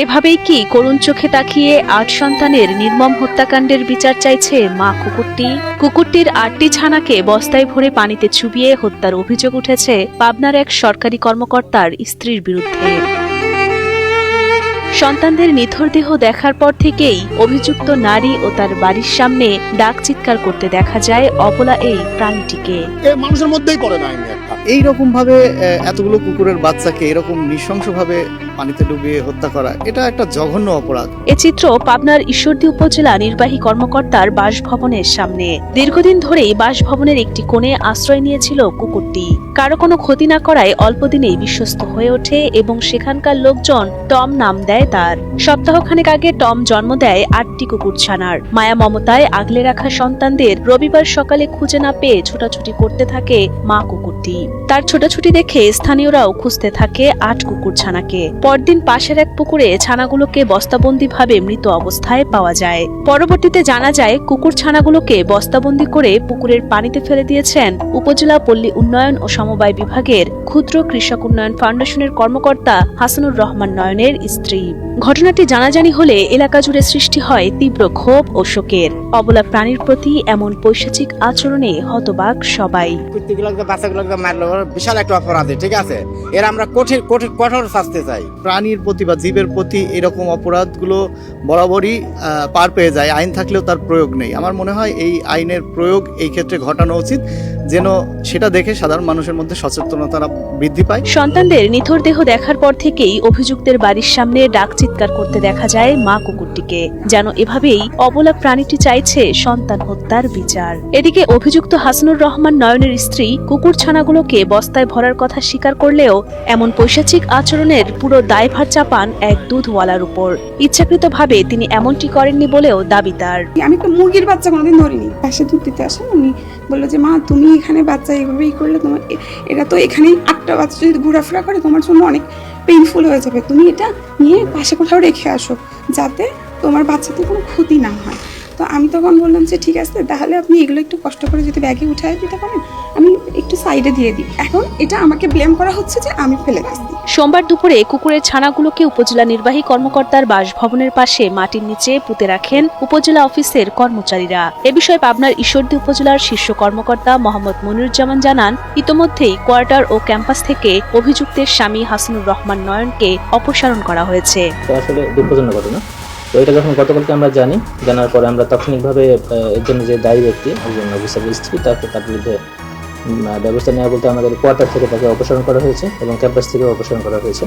এভাবেই কি করুণ চোখে তাকিয়ে আট সন্তানের নির্মম হত্যাকাণ্ডের বিচার চাইছে মা কুকুরটি? কুকুরটির আটটি ছানাকে বস্তায় ভরে পানিতে চুবিয়ে হত্যার অভিযোগ উঠেছে পাবনার এক সরকারি কর্মকর্তার স্ত্রীর বিরুদ্ধে। সন্তানদের নিথর দেহ দেখার পর থেকেই অভিযুক্ত নারী ও তার বাড়ির সামনে ডাক চিৎকার করতে দেখা যায় অবলা এই প্রাণীটিকে। মানুষের মধ্যেই পড়ে না এই রকম ভাবে আহ, এতগুলো কুকুরের বাচ্চাকে এরকম নৃশংসভাবে পানিতে ডুবিয়ে হত্যা করা এটা একটা জঘন্য অপরাধ। এ চিত্র পাবনার ঈশ্বরদী উপজেলা নির্বাহী কর্মকর্তার বাসভবনের সামনে। দীর্ঘদিন ধরেই বাসভবনের একটি কোণে আশ্রয় নিয়েছিল কুকুরটি। কারও কোনো ক্ষতি না করায় অল্পদিনেই বিশ্বস্ত হয়ে ওঠে এবং সেখানকার লোকজন টম নাম দেয় তার। সপ্তাহখানেক আগে টম জন্ম দেয় আটটি কুকুর ছানার। মায়া মমতায় আগলে রাখা সন্তানদের রবিবার সকালে খুঁজে না পেয়ে ছোটাছুটি করতে থাকে মা কুকুরটি। তার ছোটাছুটি দেখে স্থানীয়রাও খুঁজতে থাকে আট কুকুর ছানাকে। পরদিন পাশের এক পুকুরে ছানাগুলোকে বস্তাবন্দি ভাবে মৃত অবস্থায় পাওয়া যায়। পরবর্তীতে জানা যায়, কুকুর ছানাগুলোকে বস্তাবন্দি করে পুকুরের পানিতে ফেলে দিয়েছেন উপজেলা পল্লী উন্নয়ন ও সমবায় বিভাগের ক্ষুদ্র কৃষক উন্নয়ন ফাউন্ডেশনের কর্মকর্তা হাসানুর রহমান নয়নের স্ত্রী। ঘটনাটি জানাজানি হলে এলাকা জুড়ে সৃষ্টি হয় তীব্র ক্ষোভ ও শোকের। অবলা প্রাণীর প্রতি এমন পৈশাচিক আচরণে হতবাক সবাই। কুত্তিগুলোকে বাচ্চাগুলোকে মারলো বিশাল একটা অপরাধী ঠিক আছে? এর আমরা কঠিন কঠিন কঠোর শাস্তি চাই। প্রাণীর প্রতি বা জীবের প্রতি এরকম অপরাধগুলো বরাবরই আহ, পার পেয়ে যায়। আইন থাকলেও তার প্রয়োগ নেই। আমার মনে হয় এই আইনের প্রয়োগ এই ক্ষেত্রে ঘটানো উচিত যেন সেটা দেখে সাধারণ মানুষের মধ্যে সচেতনতা বৃদ্ধি পায়। সন্তানদের নিথর দেহ দেখার পর থেকেই অভিযুক্তের বাড়ির সামনে ডাক চিৎকার করতে দেখা যায় মা কুকুরটিকে, যেন এভাবেই অবলা প্রাণীটি চাইছে সন্তান হত্যার বিচার। এদিকে অভিযুক্ত হাসানুর রহমান নয়নের স্ত্রী কুকুর ছানাগুলোকে বস্তায় ভরার কথা স্বীকার করলেও এমন পৈশাচিক আচরণের পুরো দায়ভার চাপান এক দুধওয়ালার উপর। ইচ্ছাকৃতভাবে তিনি এমনটি করেননি বলেও দাবি তার। আমি তো মুরগির বাচ্চা কোনোদিন ধরিনি। পাশে দুধ দিতে আসেন। উনি বলল যে, মা, তুমি এখানে বাচ্চা এভাবেই করলে তোমার এটা তো এখানেই আটটা বাচ্চা যদি ঘোরাফেরা করে, তোমার জন্য অনেক পেইনফুল হয়ে যাবে। তুমি এটা নিয়ে পাশে কোথাও রেখে আসো, যাতে তোমার বাচ্চাদের কোনো ক্ষতি না হয়। তো আমি তখন বললাম যে ঠিক আছে তাহলে আপনি এগুলো একটু কষ্ট করে যদি ব্যাগে উঠায় দিতে পারেন আমি একটু সাইডে দিয়ে দিই। এখন এটা আমাকে ব্লেম করা হচ্ছে যে আমি ফেলে গেছি সোমবার দুপুরে কুকুরের ছানাগুলোকে উপজেলা নির্বাহী কর্মকর্তার বাসভবনের পাশে মাটির নিচে পুঁতে রাখেন উপজেলা অফিসের কর্মচারীরা। এ বিষয়ে পাবনার ঈশ্বরদী উপজেলার শীর্ষ কর্মকর্তা মোহাম্মদ মনিরুজ্জামান জানান ইতোমধ্যেই কোয়ার্টার ও ক্যাম্পাস থেকে অভিযুক্তের স্বামী হাসানুর রহমান নয়নকে অপসারণ করা হয়েছে। আসলে দুঃখজনক ঘটনা। তো এটা যখন গতকালকে আমরা জানি, জানার পরে আমরা তাৎক্ষণিকভাবে এর জন্য যে দায়ী ব্যক্তি, একজন অফিসার স্ত্রী, তাকে তার বিরুদ্ধে ব্যবস্থা নেওয়া বলতে আমাদের কোয়ার্টার থেকে তাকে অপসারণ করা হয়েছে এবং ক্যাম্পাস থেকে অপসারণ করা হয়েছে।